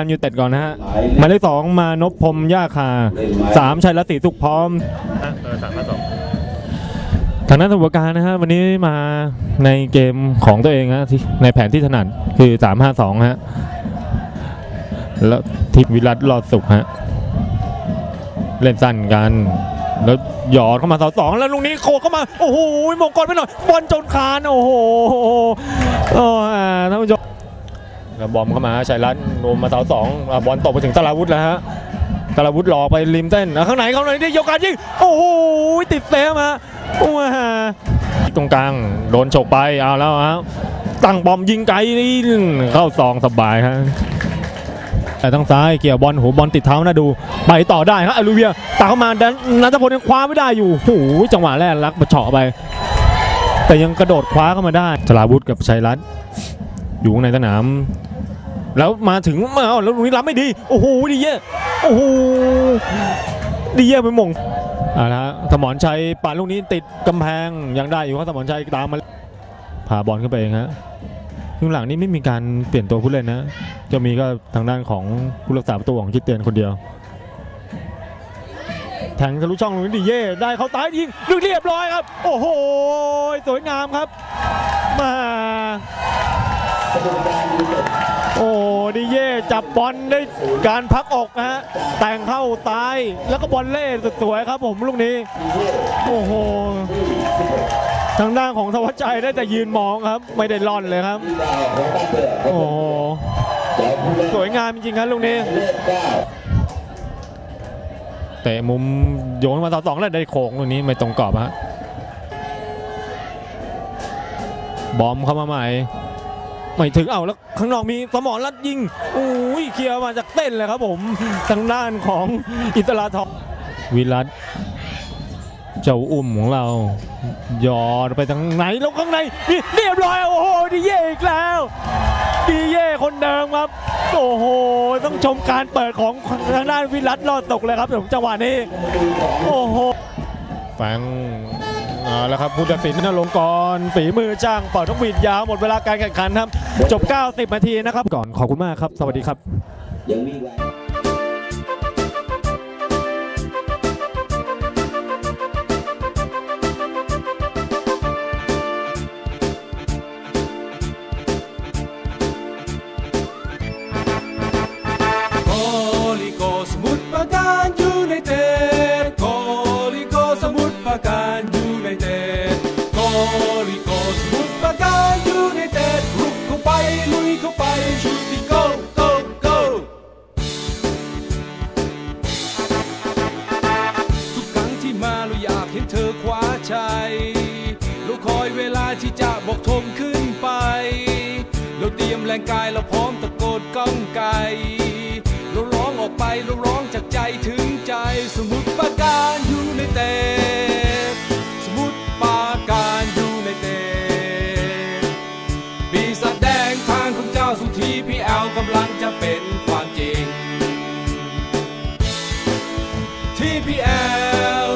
การยูเต็ดก่อนนะฮะหมายเลขสองมานพพรหมย่าคาสามชัยรัตน์ศรีสุขพร้อมเออสามพันสองทางด้านสมุทรปราการนะฮะวันนี้มาในเกมของตัวเองฮะที่ในแผนที่ถนัดคือ3-5-2ฮะแล้วทิพวิรัตรอดสุขฮะเล่นสั้นกันแล้วหยอดเข้ามาเสาสองแล้วลูกนี้โคเข้ามา โอ้โหมงกรไปหน่อยบอลจนคานโอ้โหโอ้อ่าท่านผู้ชมแล้ว บอมเข้ามาชัยรัตน์โนมาเสาสองบอลตกไปถึงตะลาวุธแล้วฮะตะลาวุธหลอกไปริมเส้นข้างไหนข้างไหนได้ยกการยิงโอ้โหติดเซฟมาว้าตรงกลางโดนฉกไปเอาแล้วฮะตั้งบอมยิงไกลนี่เข้าซองสบายฮะแต่ทางซ้ายเกี่ยวบอลโหบอลติดเท้านะดู ไปต่อได้ครับอลูเวียตามเข้ามาดันนัทพลยังคว้าไม่ได้อยู่โอ้โหจังหวะแรกลักมาเฉาะไป แต่ยังกระโดดคว้าเข้ามาได้ชลาวุธกับชัยรัตน์ อยู่ในสนาม แล้วมาถึงมาเอาแล้วลูกนี้รับไม่ดี โอ้โหดีเย่โอ้โหดีเย่ไปมงอ่านะสมรชัยปาดลูกนี้ติดกำแพงยังได้อยู่ครับสมรชัยตามมาพาบอลขึ้นไปเองฮะครึ่งหลังนี้ไม่มีการเปลี่ยนตัวผู้เล่นนะ จะมีก็ทางด้านของผู้รักษาประตูของคิดเตียนคนเดียวแทงทะลุช่องลงนี้ดีเย่ได้เขาตายยิงดึงเรียบร้อยครับ โอ้โห สวยงามครับ มา โอ้ดีเย่จับบอลได้การพักอกนะฮะแต่งเข้าตายแล้วก็บอลเล่สุดสวยครับผมลูกนี้ โอ้โหทางด้านของธวัชชัยได้แต่ยืนมองครับ ไม่ได้ล่อนเลยครับ โอ้สวยงามจริงครับลูกนี้เตะมุมโยนมาต่อสองแล้วได้โค้งลูกนี้ไม่ตรงกรอบฮะบอมเข้ามาใหม่ ไม่ถึงเอาแล้วข้างนอกมีสมอรัดยิงอุ้ยเคลียร์มาจากเต้นเลยครับผมทางด้านของอิสราทองวิรัตเจ้าอุ้มของเราหยอดไปทางไหนแล้วข้างในนี่เรียบร้อยโอ้โหดีเย่อีกแล้วดีเย่คนเดิมครับโอ้โหต้องชมการเปิดของทางด้านวิรัตรอดตกเลยครับผมจังหวะนี้โอ้โหแฟง เอาแล้วครับผู้ตัดสินนรงกรฝีมือจ้างเป่าทุกบีดยาวหมดเวลาการแข่งขันครับ จบ 90นาทีนะครับ ก่อนขอบคุณมากครับ สวัสดีครับ ยังมีไว ยูไนเต็ดโกลิโกสมุทรปราการยูไนเต็ดรุกเข้าไปลุยเข้าไปชูติโกโกโกทุกครั้งที่มาเราอยากเห็นเธอคว้าชัยเราคอยเวลาที่จะบอกธงขึ้นไป เราเตรียมแรงกายเราพร้อมตะโกนก้องไกเราร้องออกไปเราร้องจากใจถึงใจสมุขปราการ ที่พี่แอลกำลังจะเป็นความจริง ที่พี่แอล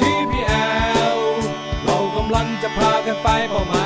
ที่พี่แอลเรากำลังจะพากันไปเป้าหมาย